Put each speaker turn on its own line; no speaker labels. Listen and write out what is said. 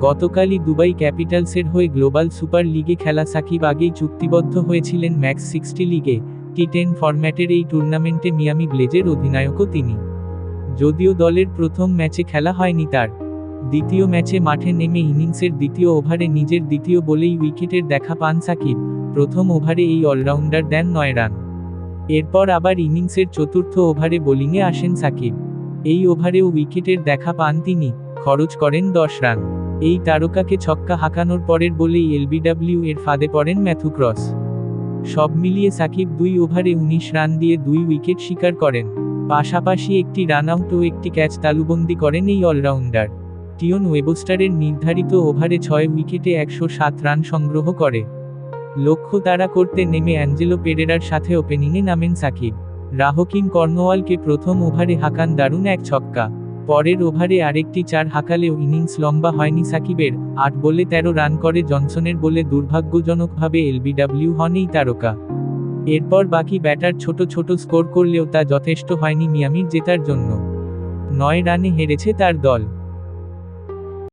গতকালই দুবাই ক্যাপিটালসের হয়ে global super লিগে খেলা সাকিব আগেই চুক্তিবদ্ধ হয়েছিলেন ম্যাক্স সিক্সটি লিগে, টি টেন ফরম্যাটের এই টুর্নামেন্টে মিয়ামি ব্লেজের অধিনায়কও তিনি। যদিও দলের প্রথম ম্যাচে খেলা হয়নি তার। দ্বিতীয় ম্যাচে মাঠে নেমে ইনিংসের দ্বিতীয় ওভারে নিজের দ্বিতীয় বলেই উইকেটের দেখা পান সাকিব, প্রথম ওভারে এই অলরাউন্ডার দেন নয় রান। এরপর আবার ইনিংসের চতুর্থ ওভারে বোলিংয়ে আসেন সাকিব। এই ওভারেও উইকেটের দেখা পান তিনি। খরচ করেন দশ রান। এই তারকাকে ছক্কা হাঁকানোর পরের বলেই এলবিডব্লিউ এর ফাঁদে পড়েন ম্যাথু ক্রস। সব মিলিয়ে সাকিব দুই ওভারে উনিশ রান দিয়ে দুই উইকেট শিকার করেন। পাশাপাশি একটি রান আউট ও একটি ক্যাচ তালুবন্দি করেন এই অলরাউন্ডার। টিয়ন ওয়েবস্টারের নির্ধারিত ওভারে ছয় উইকেটে একশো সাত রান সংগ্রহ করে। লক্ষ্য তাড়া করতে নেমে অ্যাঞ্জেলো পেরেরার সাথে ওপেনিংয়ে নামেন সাকিব। রাহকিন কর্নওয়ালকে প্রথম ওভারে হাঁকান দারুণ এক ছক্কা। পরের ওভারে আরেকটি চার হাঁকালেও ইনিংস লম্বা হয়নি সাকিবের, আট বলে তেরো রান করে জনসনের বলে দুর্ভাগ্যজনকভাবে এলবিডাব্লিউ হন এই তারকা। এরপর বাকি ব্যাটার ছোট ছোট স্কোর করলেও তা যথেষ্ট হয়নি মিয়ামির জেতার জন্য। নয় রানে হেরেছে তার দল।